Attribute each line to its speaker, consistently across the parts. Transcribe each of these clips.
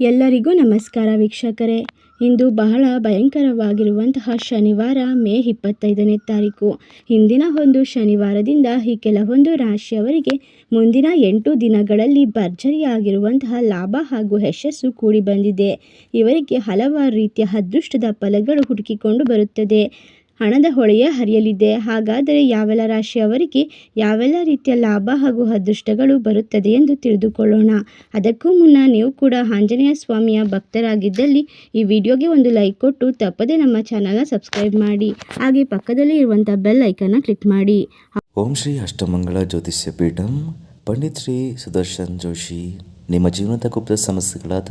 Speaker 1: ಎಲ್ಲರಿಗೂ ನಮಸ್ಕಾರ ವೀಕ್ಷಕರೇ. ಇಂದು ಬಹಳ ಭಯಂಕರವಾಗಿರುವಂತಹ ಶನಿವಾರ ಮೇ ಇಪ್ಪತ್ತೈದನೇ ತಾರೀಕು. ಹಿಂದಿನ ಒಂದು ಶನಿವಾರದಿಂದ ಈ ಕೆಲವೊಂದು ರಾಶಿಯವರಿಗೆ ಮುಂದಿನ ಎಂಟು ದಿನಗಳಲ್ಲಿ ಭರ್ಜರಿಯಾಗಿರುವಂತಹ ಲಾಭ ಹಾಗೂ ಯಶಸ್ಸು ಕೂಡಿ ಬಂದಿದೆ ಇವರಿಗೆ ಹಲವಾರು ರೀತಿಯ ಅದೃಷ್ಟದ ಫಲಗಳು ಹುಡುಕಿಕೊಂಡು ಬರುತ್ತದೆ. ಹಣದ ಹೊಳೆಯ ಹರಿಯಲಿದೆ. ಹಾಗಾದರೆ ಯಾವೆಲ್ಲ ರಾಶಿಯವರಿಗೆ ಯಾವೆಲ್ಲ ರೀತಿಯ ಲಾಭ ಹಾಗೂ ಅದೃಷ್ಟಗಳು ಬರುತ್ತದೆ ಎಂದು ತಿಳಿದುಕೊಳ್ಳೋಣ. ಅದಕ್ಕೂ ಮುನ್ನ ನೀವು ಕೂಡ ಆಂಜನೇಯ ಸ್ವಾಮಿಯ ಭಕ್ತರಾಗಿದ್ದಲ್ಲಿ ಈ ವಿಡಿಯೋಗೆ ಒಂದು ಲೈಕ್ ಕೊಟ್ಟು ತಪ್ಪದೆ ನಮ್ಮ ಚಾನಲ್ನ ಸಬ್ಸ್ಕ್ರೈಬ್ ಮಾಡಿ. ಹಾಗೆ ಪಕ್ಕದಲ್ಲಿ ಇರುವಂಥ ಬೆಲ್ ಐಕನ್ನ ಕ್ಲಿಕ್ ಮಾಡಿ.
Speaker 2: ಓಂ ಶ್ರೀ ಅಷ್ಟಮಂಗಳ ಜ್ಯೋತಿಷ್ಯ ಪೀಠಂ, ಪಂಡಿತ್ ಶ್ರೀ ಸುದರ್ಶನ್ ಜೋಶಿ. ನಿಮ್ಮ ಜೀವನದ ಗುಪ್ತ ಸಮಸ್ಯೆಗಳಾದ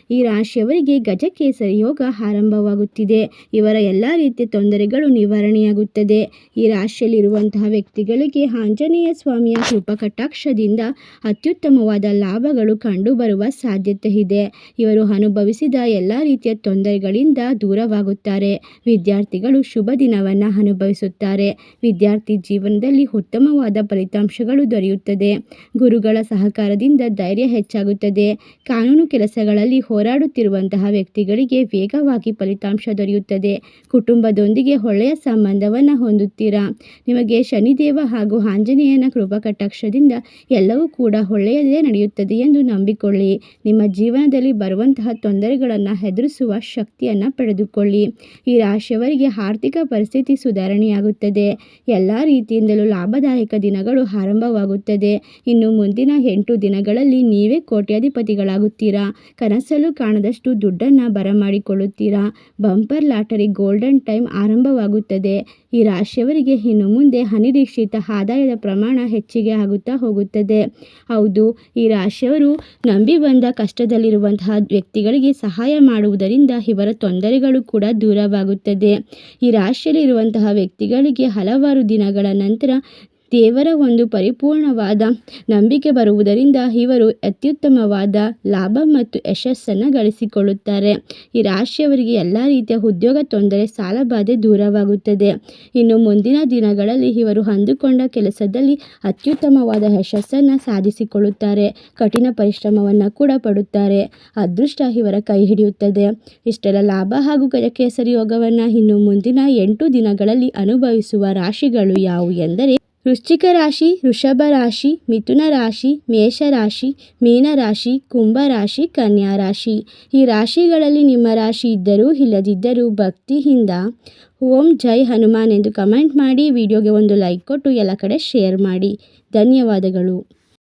Speaker 1: ಈ ರಾಶಿಯವರಿಗೆ ಗಜಕೇಸರಿ ಯೋಗ ಆರಂಭವಾಗುತ್ತಿದೆ. ಇವರ ಎಲ್ಲ ರೀತಿಯ ತೊಂದರೆಗಳು ನಿವಾರಣೆಯಾಗುತ್ತದೆ. ಈ ರಾಶಿಯಲ್ಲಿರುವಂತಹ ವ್ಯಕ್ತಿಗಳಿಗೆ ಆಂಜನೇಯ ಸ್ವಾಮಿಯ ಕೃಪಕಟಾಕ್ಷದಿಂದ ಅತ್ಯುತ್ತಮವಾದ ಲಾಭಗಳು ಕಂಡುಬರುವ ಸಾಧ್ಯತೆ ಇದೆ ಇವರು ಅನುಭವಿಸಿದ ಎಲ್ಲ ರೀತಿಯ ತೊಂದರೆಗಳಿಂದ ದೂರವಾಗುತ್ತಾರೆ. ವಿದ್ಯಾರ್ಥಿಗಳು ಶುಭ ದಿನವನ್ನು ಅನುಭವಿಸುತ್ತಾರೆ. ವಿದ್ಯಾರ್ಥಿ ಜೀವನದಲ್ಲಿ ಉತ್ತಮವಾದ ಫಲಿತಾಂಶಗಳು ದೊರೆಯುತ್ತದೆ. ಗುರುಗಳ ಸಹಕಾರದಿಂದ ಧೈರ್ಯ ಹೆಚ್ಚಾಗುತ್ತದೆ. ಕಾನೂನು ಕೆಲಸಗಳಲ್ಲಿ ಹೋರಾಡುತ್ತಿರುವಂತಹ ವ್ಯಕ್ತಿಗಳಿಗೆ ವೇಗವಾಗಿ ಫಲಿತಾಂಶ ದೊರೆಯುತ್ತದೆ. ಕುಟುಂಬದೊಂದಿಗೆ ಒಳ್ಳೆಯ ಸಂಬಂಧವನ್ನು ಹೊಂದುತ್ತೀರಾ? ನಿಮಗೆ ಶನಿದೇವ ಹಾಗೂ ಆಂಜನೇಯನ ಕೃಪಾ ಕಟಾಕ್ಷದಿಂದ ಎಲ್ಲವೂ ಕೂಡ ಒಳ್ಳೆಯದೇ ನಡೆಯುತ್ತದೆ ಎಂದು ನಂಬಿಕೊಳ್ಳಿ. ನಿಮ್ಮ ಜೀವನದಲ್ಲಿ ಬರುವಂತಹ ತೊಂದರೆಗಳನ್ನು ಎದುರಿಸುವ ಶಕ್ತಿಯನ್ನು ಪಡೆದುಕೊಳ್ಳಿ. ಈ ರಾಶಿಯವರಿಗೆ ಆರ್ಥಿಕ ಪರಿಸ್ಥಿತಿ ಸುಧಾರಣೆಯಾಗುತ್ತದೆ. ಎಲ್ಲ ರೀತಿಯಿಂದಲೂ ಲಾಭದಾಯಕ ದಿನಗಳು ಆರಂಭವಾಗುತ್ತದೆ. ಇನ್ನು ಮುಂದಿನ ಎಂಟು ದಿನಗಳಲ್ಲಿ ನೀವೇ ಕೋಟ್ಯಾಧಿಪತಿಗಳಾಗುತ್ತೀರಾ? ಕನಸಲ್ಲೂ ಕಾಣದಷ್ಟು ದುಡ್ಡನ್ನು ಬರಮಾಡಿಕೊಳ್ಳುತ್ತೀರಾ? ಬಂಪರ್ ಲಾಟರಿ ಗೋಲ್ಡನ್ ಟೈಮ್ ಆರಂಭವಾಗುತ್ತದೆ. ಈ ರಾಶಿಯವರಿಗೆ ಇನ್ನು ಮುಂದೆ ಅನಿರೀಕ್ಷಿತ ಆದಾಯದ ಪ್ರಮಾಣ ಹೆಚ್ಚಿಗೆ ಆಗುತ್ತಾ ಹೋಗುತ್ತದೆ. ಹೌದು, ಈ ರಾಶಿಯವರು ನಂಬಿ ಬಂದ ಕಷ್ಟದಲ್ಲಿರುವಂತಹ ವ್ಯಕ್ತಿಗಳಿಗೆ ಸಹಾಯ ಮಾಡುವುದರಿಂದ ಇವರ ತೊಂದರೆಗಳು ಕೂಡ ದೂರವಾಗುತ್ತದೆ. ಈ ರಾಶಿಯಲ್ಲಿರುವಂತಹ ವ್ಯಕ್ತಿಗಳಿಗೆ ಹಲವಾರು ದಿನಗಳ ನಂತರ ದೇವರ ಒಂದು ಪರಿಪೂರ್ಣವಾದ ನಂಬಿಕೆ ಬರುವುದರಿಂದ ಇವರು ಅತ್ಯುತ್ತಮವಾದ ಲಾಭ ಮತ್ತು ಯಶಸ್ಸನ್ನು ಗಳಿಸಿಕೊಳ್ಳುತ್ತಾರೆ. ಈ ರಾಶಿಯವರಿಗೆ ಎಲ್ಲ ರೀತಿಯ ಉದ್ಯೋಗ ತೊಂದರೆ ಸಾಲಬಾಧೆ ದೂರವಾಗುತ್ತದೆ. ಇನ್ನು ಮುಂದಿನ ದಿನಗಳಲ್ಲಿ ಇವರು ಅಂದುಕೊಂಡ ಕೆಲಸದಲ್ಲಿ ಅತ್ಯುತ್ತಮವಾದ ಯಶಸ್ಸನ್ನು ಸಾಧಿಸಿಕೊಳ್ಳುತ್ತಾರೆ. ಕಠಿಣ ಪರಿಶ್ರಮವನ್ನು ಕೂಡ ಪಡುತ್ತಾರೆ. ಅದೃಷ್ಟ ಇವರ ಕೈ ಹಿಡಿಯುತ್ತದೆ. ಇಷ್ಟೆಲ್ಲ ಲಾಭ ಹಾಗೂ ಗಜಕೇಸರಿ ಯೋಗವನ್ನು ಇನ್ನು ಮುಂದಿನ ಎಂಟು ದಿನಗಳಲ್ಲಿ ಅನುಭವಿಸುವ ರಾಶಿಗಳು ಯಾವುವು ಎಂದರೆ ವೃಶ್ಚಿಕ ರಾಶಿ, ವೃಷಭ ರಾಶಿ, ಮಿಥುನ ರಾಶಿ ಮೇಷರಾಶಿ ಮೀನರಾಶಿ ಕುಂಭರಾಶಿ ಕನ್ಯಾ ರಾಶಿ. ಈ ರಾಶಿಗಳಲ್ಲಿ ನಿಮ್ಮ ರಾಶಿ ಇದ್ದರೂ ಇಲ್ಲದಿದ್ದರೂ ಭಕ್ತಿಯಿಂದ ಓಂ ಜೈ ಹನುಮಾನ್ ಎಂದು ಕಮೆಂಟ್ ಮಾಡಿ, ವಿಡಿಯೋಗೆ ಒಂದು ಲೈಕ್ ಕೊಟ್ಟು ಎಲ್ಲ ಕಡೆ ಶೇರ್ ಮಾಡಿ. ಧನ್ಯವಾದಗಳು.